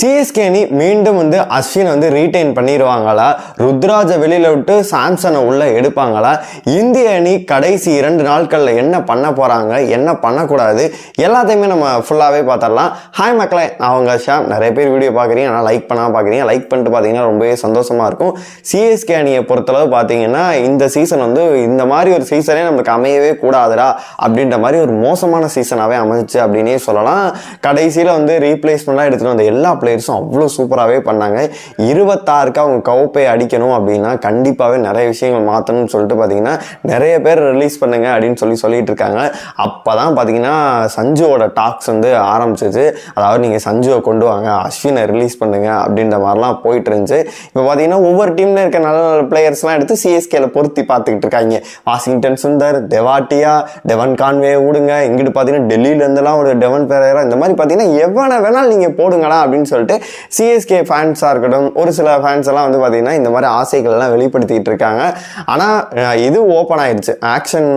CSK அணி மீண்டும் வந்து அஸ்வினை வந்து ரீட்டைன் பண்ணிடுவாங்களா ருத்ராஜை வெளியில் விட்டு சாம்சனை உள்ளே எடுப்பாங்களா? இந்திய அணி கடைசி இரண்டு நாட்களில் என்ன பண்ண போகிறாங்க என்ன பண்ணக்கூடாது? எல்லாத்தையுமே நம்ம ஃபுல்லாகவே பார்த்துடலாம். ஹாய் மக்களே நான் அவங்க ஷாம். நிறைய பேர் வீடியோ பார்க்குறீங்க. ஆனால் லைக் பண்ணால் பார்க்குறீங்க. லைக் பண்ணிட்டு பார்த்தீங்கன்னா ரொம்பவே சந்தோஷமாக இருக்கும். சிஎஸ்கே அணியை பொறுத்தளவு பார்த்தீங்கன்னா இந்த சீசன் வந்து இந்த மாதிரி ஒரு சீசனே நமக்கு அமையவே கூடாதுடா அப்படின்ற மாதிரி ஒரு மோசமான சீசனாகவே அமைஞ்சிச்சு அப்படின்னே சொல்லலாம். கடைசியில் வந்து ரீப்ளேஸ்மெண்ட்டாக எடுத்துகிட்டு வந்த எல்லா பிளேயர்ஸும் அவ்வளோ சூப்பராகவே பண்ணாங்க. இருபத்தாறுக்கு அவங்க கவுப்பை அடிக்கணும் அப்படின்னா கண்டிப்பாகவே நிறைய விஷயங்கள் மாற்றணும்னு சொல்லிட்டு பார்த்தீங்கன்னா நிறைய பேர் ரிலீஸ் பண்ணுங்க அப்படின்னு சொல்லி சொல்லிட்டு இருக்காங்க. அப்போ தான் பார்த்தீங்கன்னா சஞ்சுவோட டாக்ஸ் வந்து ஆரம்பிச்சிச்சு. அதாவது நீங்கள் சஞ்சுவை கொண்டு வாங்க அஸ்வினை ரிலீஸ் பண்ணுங்க அப்படின்ற மாதிரிலாம் போயிட்டு இருந்துச்சு. இப்போ பார்த்தீங்கன்னா ஒவ்வொரு டீம்ல இருக்க நல்ல நல்ல பிளேயர்ஸ்லாம் எடுத்து சிஎஸ்கேல பொருத்தி பார்த்துக்கிட்டு இருக்காங்க. Washington Sundar Tewatia Devon Conway விடுங்க இங்கிட்டு பார்த்தீங்கன்னா டெல்லியில இருந்தெல்லாம் ஒரு டெவன் பெரேரா. இந்த மாதிரி பார்த்தீங்கன்னா எவ்வளோ வேணாலும் நீங்கள் போடுங்களா அப்படின்னு சொல்லிட்டு சிஎஸ்கே ஃபேன்ஸாக இருக்கட்டும் ஒரு சில ஃபேன்ஸ் எல்லாம் வந்து பார்த்தீங்கன்னா இந்த மாதிரி ஆசைகள் எல்லாம் இருக்காங்க. ஆனால் இது ஓப்பன் ஆயிடுச்சு. ஆக்ஷன்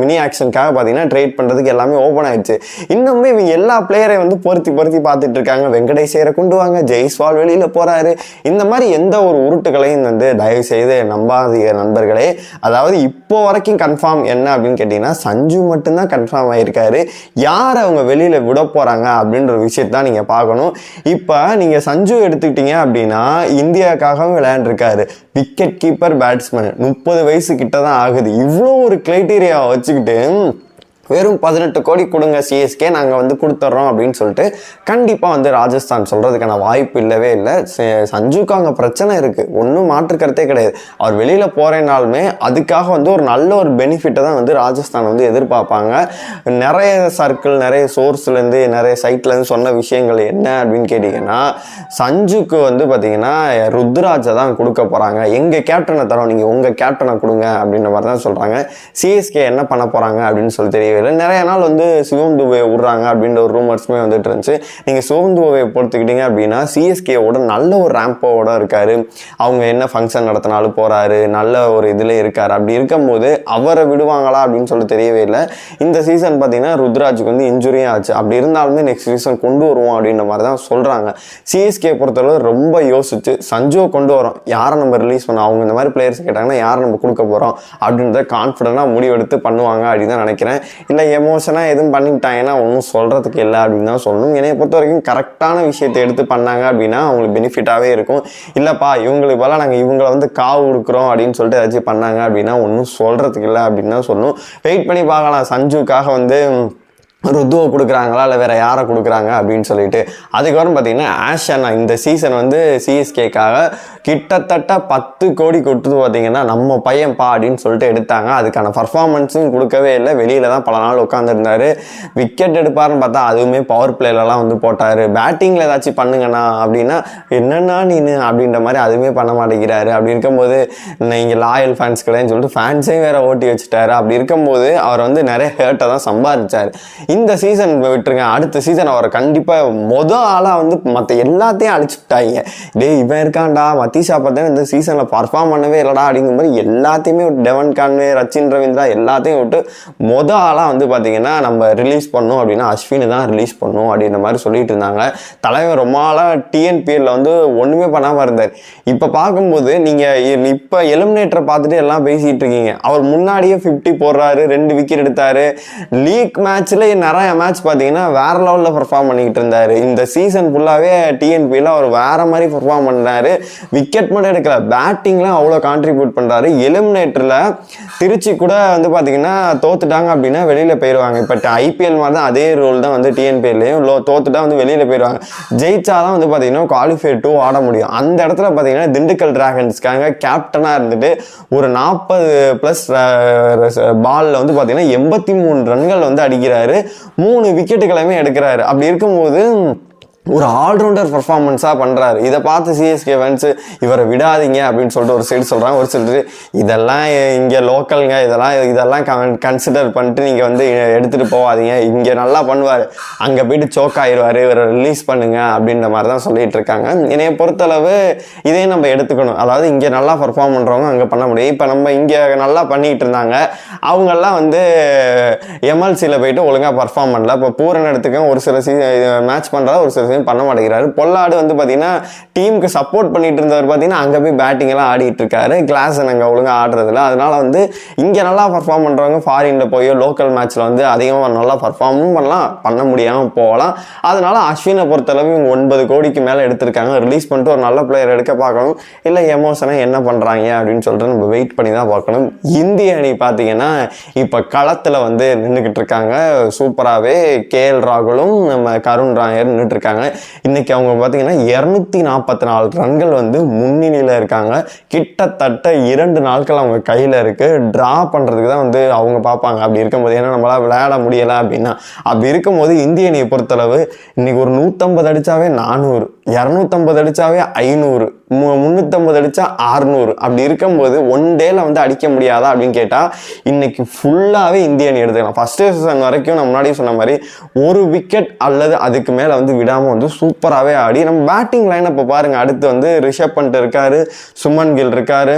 மினி ஆக்ஷனுக்காக பார்த்தீங்கன்னா ட்ரேட் பண்ணுறதுக்கு எல்லாமே ஓப்பன் ஆயிடுச்சு. இன்னுமே இவங்க எல்லா பிளேயரையும் வந்து பொருத்தி பொருத்தி பார்த்துட்டு இருக்காங்க. வெங்கடேஷரை கொண்டு வாங்க ஜெய்ஸ்வால் வெளியில் போகிறாரு இந்த மாதிரி எந்த ஒரு உருட்டுகளையும் வந்து தயவு செய்து நம்பாதீங்க நண்பர்களே. அதாவது இப்போ வரைக்கும் கன்ஃபார்ம் என்ன அப்படின்னு கேட்டிங்கன்னா சஞ்சு மட்டும்தான் கன்ஃபார்ம் ஆயிருக்காரு. யார் அவங்க வெளியில் விட போகிறாங்க அப்படின்ற விஷயத்தான் நீங்கள் பார்க்கணும். இப்போ நீங்கள் சஞ்சு எடுத்துக்கிட்டீங்க அப்படின்னா இந்தியாவுக்காகவும் விளையாண்டுருக்காரு. விக்கெட் கீப்பர் பேட்ஸ்மேன் முப்பது வயசு கிட்ட தான் ஆகுது. இவ்வளோ ஒரு கிரைட்டீரியாவை வச்சுக்கிட்டு வெறும் பதினெட்டு கோடி கொடுங்க சிஎஸ்கே நாங்கள் வந்து கொடுத்துட்றோம் அப்படின்னு சொல்லிட்டு கண்டிப்பாக வந்து ராஜஸ்தான் சொல்கிறதுக்கான வாய்ப்பு இல்லவே இல்லை. சஞ்சுக்கு அங்கே பிரச்சனை இருக்குது ஒன்றும் மாற்றுக்கிறதே கிடையாது. அவர் வெளியில் போகிறேனாலுமே அதுக்காக வந்து ஒரு நல்ல ஒரு பெனிஃபிட்டை தான் வந்து ராஜஸ்தான் வந்து எதிர்பார்ப்பாங்க. நிறைய சர்க்கிள் நிறைய சோர்ஸ்லேருந்து நிறைய சைட்லேருந்து சொன்ன விஷயங்கள் என்ன அப்படின்னு கேட்டிங்கன்னா சஞ்சுக்கு வந்து பார்த்திங்கன்னா ருத்ராஜை தான் கொடுக்க போகிறாங்க எங்கள் கேப்டனை தரோம் நீங்கள் உங்கள் கேப்டனை கொடுங்க அப்படின்ற மாதிரி தான் சொல்கிறாங்க சிஎஸ்கே என்ன பண்ண போகிறாங்க அப்படின்னு சொல்லி தெரியவில்லை நிறைய நாள் வந்து சிவம் துபே விட்றாங்க அப்படின்ற ஒரு ரூமர்ஸுமே வந்துட்டு இருந்துச்சு. நீங்கள் சிவம் துபையை பொறுத்துக்கிட்டீங்க அப்படின்னா சிஎஸ்கேவோட நல்ல ஒரு ரேம்போட இருக்காரு. அவங்க என்ன ஃபங்க்ஷன் நடத்தினாலும் போகிறாரு நல்ல ஒரு இதில் இருக்காரு. அப்படி இருக்கும்போது அவரை விடுவாங்களா அப்படின்னு சொல்லி தெரியவே இல்லை. இந்த சீசன் பார்த்தீங்கன்னா ருத்ராஜுக்கு வந்து இன்ஜுரியும் ஆச்சு. அப்படி இருந்தாலுமே நெக்ஸ்ட் சீசன் கொண்டு வருவோம் அப்படின்ற மாதிரி தான் சொல்கிறாங்க சிஎஸ்கே பொறுத்தளவு ரொம்ப யோசிச்சு சஞ்சுவை கொண்டு வரோம். யாரை நம்ம ரிலீஸ் பண்ணோம் அவங்க இந்த மாதிரி பிளேயர்ஸ் கேட்டாங்கன்னா யாரை நம்ம கொடுக்க போகிறோம் அப்படின்றத கான்ஃபிடென்ட்டாக முடிவெடுத்து பண்ணுவாங்க அப்படின்னு தான் நினைக்கிறேன். இல்லை எமோஷனாக எதுவும் பண்ணிட்டாங்கன்னா ஒன்றும் சொல்கிறதுக்கு இல்லை அப்படின்னு தான் சொல்லணும். என்னை பொறுத்த வரைக்கும் கரெக்டான விஷயத்தை எடுத்து பண்ணாங்க அப்படின்னா அவங்களுக்கு பெனிஃபிட்டாகவே இருக்கும். இல்லைப்பா இவங்களுக்கு போல நாங்கள் இவங்களை வந்து காவு கொடுக்குறோம் அப்படின்னு சொல்லிட்டு ஏதாச்சும் பண்ணாங்க அப்படின்னா ஒன்றும் சொல்கிறதுக்கு இல்லை அப்படின்னு தான் சொல்லணும். வெயிட் பண்ணி பார்க்கலாம். சஞ்சுக்காக வந்து ருத்துவை கொடுக்குறாங்களா இல்லை வேறு யாரை கொடுக்குறாங்க அப்படின்னு சொல்லிட்டு அதுக்கப்புறம் பார்த்தீங்கன்னா ஆஷனா இந்த சீசன் வந்து சிஎஸ்கேக்காக கிட்டத்தட்ட பத்து கோடி கொடுத்தது பார்த்தீங்கன்னா நம்ம பையன்ப்பா அப்படின்னு சொல்லிட்டு எடுத்தாங்க. அதுக்கான பர்ஃபார்மன்ஸும் கொடுக்கவே இல்லை. வெளியில் தான் பல நாள் உட்காந்துருந்தாரு விக்கெட் எடுப்பாருன்னு பார்த்தா அதுவுமே பவர் பிளேலலாம் வந்து போட்டார். பேட்டிங்கில் ஏதாச்சும் பண்ணுங்கண்ணா அப்படின்னா என்னென்னா நீனு? அப்படின்ற மாதிரி அதுவுமே பண்ண மாட்டேங்கிறாரு. அப்படி இருக்கும்போது நீங்கள் லாயல் ஃபேன்ஸ்களேன்னு சொல்லிட்டு ஃபேன்ஸையும் வேறு ஓட்டி வச்சுட்டாரு. அப்படி இருக்கும்போது அவர் வந்து நிறைய ஹேர்ட்டை தான் சம்பாதிச்சார். இந்த சீசன் விட்டுருங்க. அடுத்த சீசன் அவரை கண்டிப்பாக மொதல் ஆளாக வந்து மற்ற எல்லாத்தையும் அழிச்சுட்டாங்க டேய் இவன் இருக்கான்டா. மத்தீஷா பார்த்தா இந்த சீசனில் பர்ஃபார்ம் பண்ணவே இல்லைடா அப்படிங்கிற மாதிரி எல்லாத்தையுமே டெவன் கான்வே ரச்சின் ரவீந்திரா எல்லாத்தையும் விட்டு மொதல் ஆளாக வந்து பார்த்தீங்கன்னா நம்ம ரிலீஸ் பண்ணோம் அப்படின்னா அஸ்வினை தான் ரிலீஸ் பண்ணோம் அப்படின்ற மாதிரி சொல்லிட்டு இருந்தாங்க. தலைவர் ரொம்ப நாளாக டிஎன்பிஎல்ல வந்து ஒன்றுமே பண்ணாமல் இருந்தார். இப்போ பார்க்கும்போது நீங்கள் இப்போ எலிமினேட்டரை பார்த்துட்டு எல்லாம் பேசிகிட்டு இருக்கீங்க. அவர் முன்னாடியே ஃபிஃப்டி போடுறாரு ரெண்டு விக்கெட் எடுத்தார். லீக் மேட்ச்சில் என்ன நிறைய மேட்ச் பார்த்தீங்கன்னா வேற லெவலில் பெர்ஃபார்ம் பண்ணிக்கிட்டு இருந்தார். இந்த சீசன் ஃபுல்லாகவே டிஎன்பியில் அவர் வேற மாதிரி பெர்ஃபார்ம் பண்ணுறாரு விக்கெட் மட்டும் எடுக்கல பேட்டிங்லாம் அவ்வளோ கான்ட்ரிபியூட் பண்ணுறாரு எலிமினேட்டரில் திருச்சி கூட வந்து பார்த்தீங்கன்னா தோத்துட்டாங்க அப்படின்னா வெளியில் போயிடுவாங்க இப்போ ஐபிஎல் மாதிரி தான் அதே ரோல் தான் வந்து டிஎன்பிஎல்லையும் லோ தோத்துட்டா வந்து வெளியில் போயிடுவாங்க ஜெயிச்சா தான் வந்து பார்த்தீங்கன்னா குவாலிஃபை டூ ஆட முடியும். அந்த இடத்துல பார்த்தீங்கன்னா திண்டுக்கல் டிராகன்ஸ்க்காக கேப்டனாக இருந்துட்டு ஒரு நாற்பது ப்ளஸ் பாலில் வந்து பார்த்தீங்கன்னா எண்பத்தி மூணு ரன்கள் வந்து அடிக்கிறாரு. மூணு விக்கெட்டுகளையுமே எடுக்கிறாரு. அப்படி இருக்கும்போது ஒரு ஆல்ரவுண்டர் பர்ஃபார்மன்ஸாக பண்ணுறாரு இதை பார்த்து சிஎஸ்கே ஃபேன்ஸு இவரை விடாதீங்க அப்படின்னு சொல்லிட்டு ஒரு சைடு சொல்கிறாங்க ஒரு சிலர் இதெல்லாம் இங்கே லோக்கலுங்க இதெல்லாம் இதெல்லாம் கன்சிடர் பண்ணிட்டு நீங்கள் வந்து எடுத்துகிட்டு போகாதீங்க இங்கே நல்லா பண்ணுவார். அங்கே போயிட்டு சோக் ஆயிடுவார் இவரை ரிலீஸ் பண்ணுங்க. அப்படின்ற மாதிரி தான் சொல்லிகிட்டு இருக்காங்க. என்னைய பொறுத்தளவு இதையும் நம்ம எடுத்துக்கணும். அதாவது இங்கே நல்லா பர்ஃபார்ம் பண்ணுறவங்க அங்கே பண்ண முடியும். இப்போ நம்ம இங்கே நல்லா பண்ணிக்கிட்டு இருந்தாங்க. அவங்கெல்லாம் வந்து எம்எல்சியில் போயிட்டு ஒழுங்காக பர்ஃபார்ம் பண்ணல. இப்போ பூரன் எடுத்துக்க ஒரு சில சீ மேட்ச் பண்ணுறதா ஒரு சில எதுவுமே பண்ண மாட்டேங்கிறாரு. பொல்லாடு வந்து பார்த்தீங்கன்னா டீமுக்கு சப்போர்ட் பண்ணிட்டு இருந்தவர் பார்த்தீங்கன்னா அங்கே போய் பேட்டிங் எல்லாம் ஆடிட்டு இருக்காரு. கிளாஸ் அங்கே ஒழுங்காக ஆடுறதில்ல அதனால வந்து இங்கே நல்லா பர்ஃபார்ம் பண்ணுறவங்க ஃபாரினில் போய் லோக்கல் மேட்ச்சில் வந்து அதிகமாக நல்லா பர்ஃபார்மும் பண்ணலாம். பண்ண முடியாமல் போகலாம். அதனால அஸ்வினை பொறுத்தளவு இவங்க ஒன்பது கோடிக்கு மேலே எடுத்திருக்காங்க. ரிலீஸ் பண்ணிட்டு ஒரு நல்ல பிளேயர் எடுக்க பார்க்கணும். இல்லை எமோஷனாக என்ன பண்ணுறாங்க அப்படின்னு சொல்லிட்டு நம்ம வெயிட் பண்ணி தான் பார்க்கணும். இந்திய அணி பார்த்தீங்கன்னா இப்போ களத்தில் வந்து நின்றுக்கிட்டு இருக்காங்க. சூப்பராகவே கே எல் ராகுலும் நம்ம கருண் ராயர் நின்றுட்டு இருக்காங்க. இன்றைக்கி அவங்க பார்த்தீங்கன்னா இரநூத்தி நாற்பத்தி நாலு ரன்கள் வந்து முன்னணியில் இருக்காங்க. கிட்டத்தட்ட இரண்டு நாட்கள் அவங்க கையில் இருக்குது ட்ரா பண்ணுறதுக்கு தான் வந்து அவங்க பார்ப்பாங்க. அப்படி இருக்கும்போது ஏன்னா நம்மளால் விளையாட முடியலை அப்படின்னா. அப்படி இருக்கும்போது இந்திய அணியை பொறுத்தளவு இன்றைக்கி ஒரு நூற்றம்பது அடித்தாவே நானூறு இரநூத்தம்பது அடித்தாவே ஐநூறு. முந்நூற்றம்பது அடித்தா ஆறுநூறு அப்படி இருக்கும்போது ஒன் டேல வந்து அடிக்க முடியாதா அப்படின்னு கேட்டால் இன்னைக்கு ஃபுல்லாகவே இந்திய அணி எடுத்துக்கலாம். ஃபர்ஸ்ட் சீசன் வரைக்கும் நான் முன்னாடியே சொன்ன மாதிரி ஒரு விக்கெட் அல்லது அதுக்கு மேலே வந்து விடாமல் வந்து சூப்பராகவே ஆடி நம்ம பேட்டிங் லைன் இப்போ பாருங்கள் அடுத்து வந்து ரிஷப் பண்ட் இருக்காரு சுமன் கில் இருக்காரு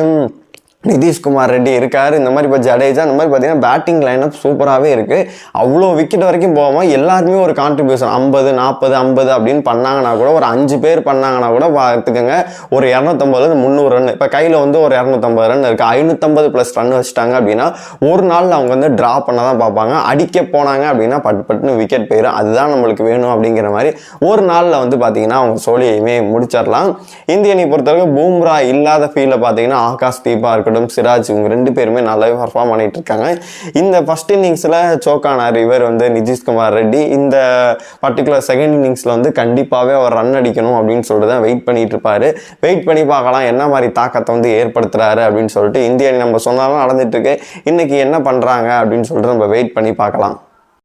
நிதிஷ்குமார் ரெட்டி இருக்கார். இந்த மாதிரி இப்போ ஜடேஜா இந்த மாதிரி பார்த்தீங்கன்னா பேட்டிங் லைனப் சூப்பராகவே இருக்குது அவ்வளோ விக்கெட் வரைக்கும் போகாமல் எல்லாருமே ஒரு கான்ட்ரிபியூஷன் ஐம்பது நாற்பது ஐம்பது அப்படின்னு பண்ணாங்கன்னா கூட ஒரு அஞ்சு பேர் பண்ணாங்கன்னா கூட பார்த்துக்கோங்க ஒரு இரநூத்தம்பது முந்நூறு ரன் இப்போ கையில் வந்து ஒரு இரநூத்தம்பது ரன் இருக்குது ஐநூற்றம்பது ப்ளஸ் ரன் வச்சுட்டாங்க அப்படின்னா ஒரு நாள் அவங்க வந்து ட்ரா பண்ண தான் பார்ப்பாங்க. அடிக்க போனாங்க அப்படின்னா பட்டு பட்டுன்னு விக்கெட் போயிடும் அதுதான் நம்மளுக்கு வேணும் அப்படிங்கிற மாதிரி ஒரு நாளில் வந்து பார்த்தீங்கன்னா அவங்க சோழியுமே முடிச்சிடலாம். இந்திய அணி பொறுத்தவரைக்கும் பூம்ரா இல்லாத ஃபீல்டில் பார்த்தீங்கன்னா ஆகாஷ் தீபா இருக்கட்டும் சிராஜ் இவங்க ரெண்டு பேருமே நல்லாவே பர்ஃபார்ம் பண்ணிட்டு இருக்காங்க இந்த ஃபர்ஸ்ட் இன்னிங்ஸில் சோக்கானார் இவர் வந்து நிதிஷ்குமார் ரெட்டி. இந்த பர்டிகுலர் செகண்ட் இன்னிங்ஸில் வந்து கண்டிப்பாகவே அவர் ரன் அடிக்கணும் அப்படின்னு சொல்லிட்டு தான் வெயிட் பண்ணிட்டு இருப்பாரு வெயிட் பண்ணி பார்க்கலாம் என்ன மாதிரி தாக்கத்தை வந்து ஏற்படுத்துறாரு அப்படின்னு சொல்லிட்டு இந்திய அணி நம்ம சொன்னாலும் நடந்துட்டு இருக்கு இன்னைக்கு என்ன பண்ணுறாங்க அப்படின்னு சொல்லிட்டு நம்ம வெயிட் பண்ணி பார்க்கலாம்.